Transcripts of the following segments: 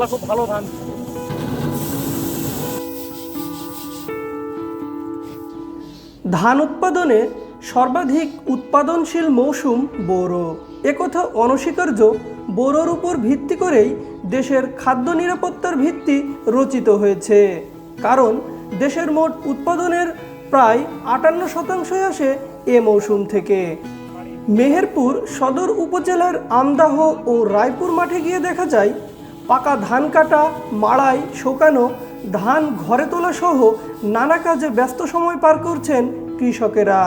আল্লাহ খুব ভালো ধান ধান উৎপাদনে সর্বাধিক উৎপাদনশীল মৌসুম বোরো। একথা অনস্বীকার্য, বোরোর উপর ভিত্তি করেই দেশের খাদ্য নিরাপত্তার ভিত্তি রচিত হয়েছে। কারণ, দেশের মোট উৎপাদনের প্রায় আটান্ন শতাংশই আসে এ মৌসুম থেকে। মেহেরপুর সদর উপজেলার আমদাহ ও রায়পুর মাঠে গিয়ে দেখা যায় পাকা ধান কাটা, মাড়াই, শোকানো, ধান ঘরে তোলা সহ নানা কাজে ব্যস্ত সময় পার করছেন কৃষকেরা।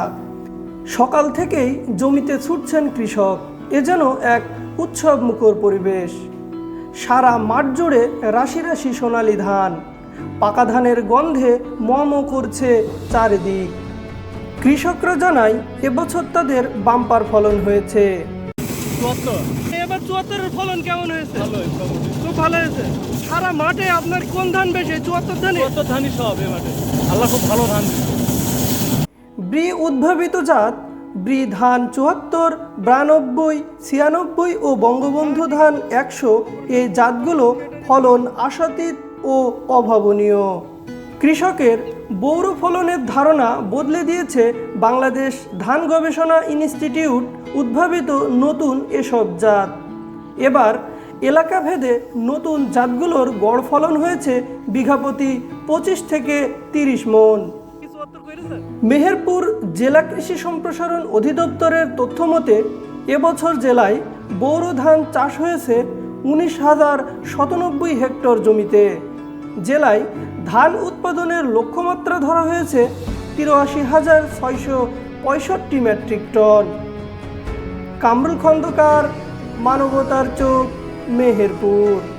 সকাল থেকেই জমিতে ছুটছেন কৃষক। এ যেন এক উৎসব মুখর পরিবেশ। সারা মাঠ জুড়ে রাশি রাশি সোনালি ধান। পাকা ধানের গন্ধে মম করছে চারিদিক। কৃষকরা জানায় এবছর তাদের বাম্পার ফলন হয়েছে। চুয়াত্তরের ফলন কেমন হয়েছে? ভালো খুব ভালো হয়েছে। সারা মাঠে আপনার কোন ধান বেশি? চুয়াত্তর ধানে? চুয়াত্তর ধানই সব এ মাঠে। আল্লাহ খুব ভালো ধান ব্রি উদ্ভাবিত জাত ব্রি ধান চুয়াত্তর বিরানব্বই ছিয়ানব্বই ও বঙ্গবন্ধু ধান একশো। এই জাতগুলো ফলন আশাতীত ও অভাবনীয়। কৃষকের বৌর ফলনের ধারণা বদলে দিয়েছে বাংলাদেশ ধান গবেষণা ইনস্টিটিউট উদ্ভাবিত নতুন এসব জাত। এবার এলাকাভেদে নতুন জাতগুলোর গড় ফলন হয়েছে বিঘাপতি পঁচিশ থেকে তিরিশ মন। মেহেরপুর জেলা কৃষি সম্প্রসারণ অধিদপ্তরের তথ্য মতে, এবছর জেলায় বোরো ধান চাষ হয়েছে উনিশ হাজার সাতানব্বই হেক্টর জমিতে। জেলায় ধান উৎপাদনের লক্ষ্যমাত্রা ধরা হয়েছে তিরাশি হাজার ছয়শো পঁয়ষট্টি মেট্রিক টন। কামরুল খন্দকার মানবতার চোখ মেহেরপুর।